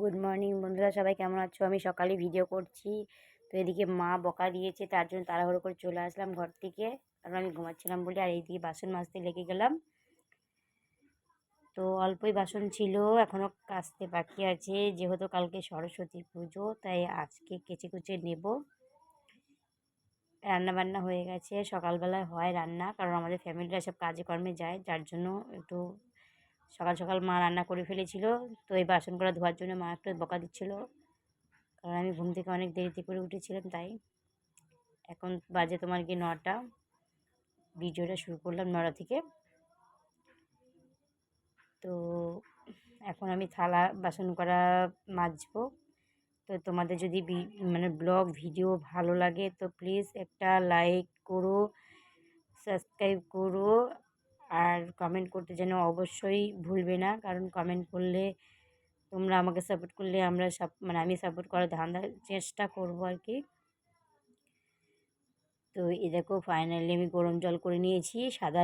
Good morning বন্ধুরা, সবাই কেমন আছো? আমি সকালে ভিডিও করছি। তো এদিকে মা বকা দিয়েছে, তার জন্য তাড়াহুড়ো করে চলে আসলাম ঘর থেকে। কারণ আমি ঘুমাচ্ছিলাম বলে আর এইদিকে বাসন মাজতে লেগে গেলাম। তো অল্পই বাসন ছিল এখনও কাচতে বাকি আছে। যেহেতু কালকে সরস্বতী পুজো, তাই আজকে কেচে কুচে নেব। রান্না বান্না হয়ে গেছে, সকালবেলায় হয় রান্না, কারণ আমাদের ফ্যামিলিরা সব কাজে কর্মে যায়, যার জন্য একটু সকাল সকাল মা রান্না করে ফেলেছিল। তো এই বাসনগুলো ধোয়ার জন্য মা একটু বকা দিচ্ছিল। কারণ আমি ঘুম থেকে অনেক দেরিতে করে উঠেছিলাম তাই। এখন বাজে তোমার গিয়ে নটা। ভিডিওটা শুরু করলাম নটা থেকে। তো এখন আমি থালা, বাসন করা মাজবো। তো তোমাদের যদি মানে ব্লগ, ভিডিও ভালো লাগে তো প্লিজ একটা লাইক করো, সাবস্ক্রাইব করো। আর কমেন্ট করতে যেন অবশ্যই ভুলবে না। কারণ কমেন্ট করলে তোমরা আমাকে সাপোর্ট করলে আমরা সব মানে আমি সাপোর্ট করার ধান্দা, চেষ্টা করব আর কি। তো এ দেখো ফাইনালি আমি গরম জল করে নিয়েছি। সাদা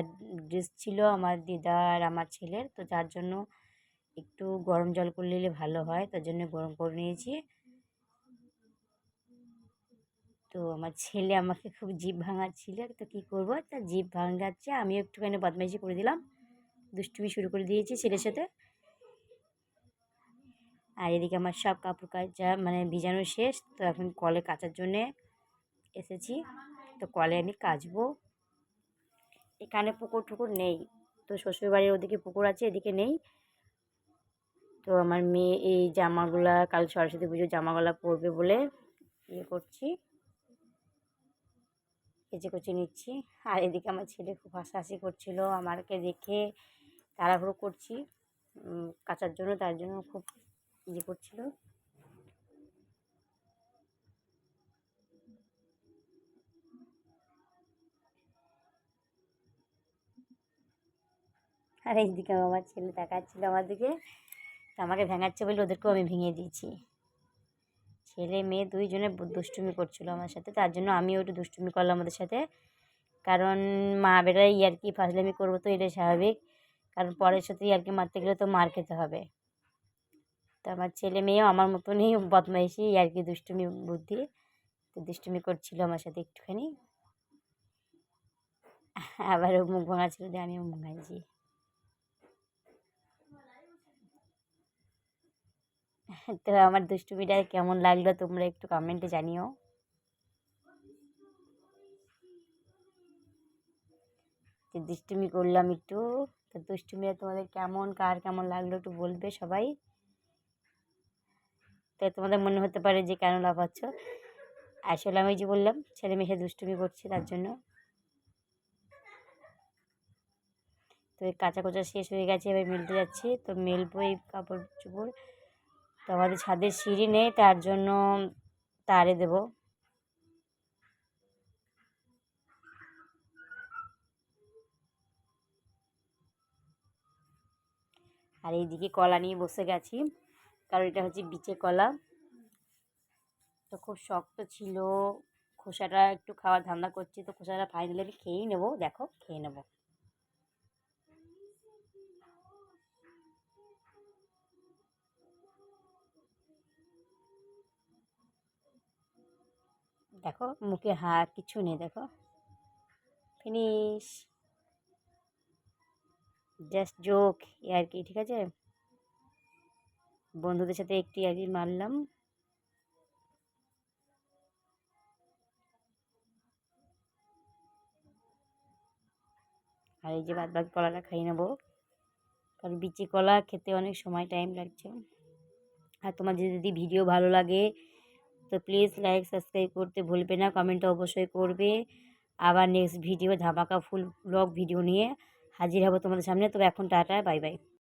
ড্রেস ছিল আমার দিদা আর আমার ছেলের। তো যার জন্য একটু গরম জল করে নিলে ভালো হয়। তার জন্য গরম করে নিয়েছি। তো আমার ছেলে আমাকে খুব জিভ ভাঙাচ্ছিল, তো কী করব? তা জিভ ভাঙাচ্ছে, আমিও একটুখানি বদমাইশি করে দিলাম। দুষ্টুমি শুরু করে দিয়েছি ছেলের সাথে। আর এদিকে আমার সব কাপড় কাচা মানে ভিজানো শেষ, তো এখন কলে কাচার জন্যে এসেছি। তো কলে আমি কাচবো। এখানে পুকুর টুকুর নেই, তো শ্বশুরবাড়ির ওদিকে পুকুর আছে, এদিকে নেই। তো আমার মেয়ে এই জামাগুলা, কাল সরস্বতী পুজোর জামাগুলা পরবে বলে ইয়ে করছি। কেচে কুচে নিচ্ছি। আর এদিকে আমার ছেলে খুব হাসাহাসি করছিল। আমারকে দেখে তাড়াহুড়ো করছি। কাচার জন্য, তার জন্য খুব ইয়ে করছিল। আর এইদিকে আমার ছেলে তাকাচ্ছিল আমার দিকে। আমাকে ভেঙাচ্ছে বলে ওদেরকেও আমি ভেঙে দিয়েছি। ছেলে, মেয়ে দুইজনে দুষ্টুমি করছিল আমার সাথে। তার জন্য আমিও একটু দুষ্টুমি করলাম ওদের সাথে। কারণ মা বেটাই ইয়ার্কি ফাজলামি করব তো এটাই স্বাভাবিক। কারণ পরের সাথে ইয়ার্কি মারতে গেলে তো মার খেতে হবে। তো আমার ছেলে, মেয়েও আমার মতনই বদমাইশি ইয়ার্কি দুষ্টুমি বুদ্ধি। তো দুষ্টুমি করছিল আমার সাথে একটুখানি। আবার মুখ ভাঙা ছিল দিয়ে আমিও মুখ ভাঙাইছি তো আমার দুষ্টুমিটা কেমন লাগল তোমরা একটু কমেন্টে জানিও। দুষ্টুমি করলাম একটু। তো দুষ্টুমিটা তোমাদের কেমন, কার কেমন লাগল একটু বলবে সবাই। তো তোমাদের মনে হতে পারে যে কেন লাফাচ্ছ। আসলে আমি যে বললাম, ছেলে মেয়ে দুষ্টুমি করছে তার জন্য। তো এই কাঁচা কোচা শেষ হয়ে গেছে, এবার মেলতে যাচ্ছি। তো মেলবো এই কাপড় চোপড়। তো আমাদের ছাদের সিঁড়ি নেই, তার জন্য তারে দেব। আর এইদিকে কলা নিয়ে বসে গেছি, কারণ এটা হচ্ছে বিচে কলা। তো খুব শক্ত ছিল, খোসাটা একটু খাওয়ার ধান্দা করছি, তো খোসাটা ফাইনালি আমি খেয়েই নেব, দেখো, খেয়ে নেব। দেখো, মুখে হাত, কিছু নেই, দেখো। ফিনিশ জাস্ট জোক আর কি, ঠিক আছে? বন্ধুদের সাথে একটি আর কি মারলাম। আর এই যে বাদ বাকি কলাটা খাইয়ে নেব, কারণ বিচি কলা খেতে অনেক সময় টাইম লাগছে। আর তোমার যদি ভিডিও ভালো লাগে তো প্লিজ লাইক সাবস্ক্রাইব করতে ভুলবে না কমেন্টটা অবশ্যই করবে। আবার নেক্সট ভিডিও ধামাকা ফুল ব্লগ ভিডিও নিয়ে হাজির হব তোমাদের সামনে। তো এখন টাটা বাই বাই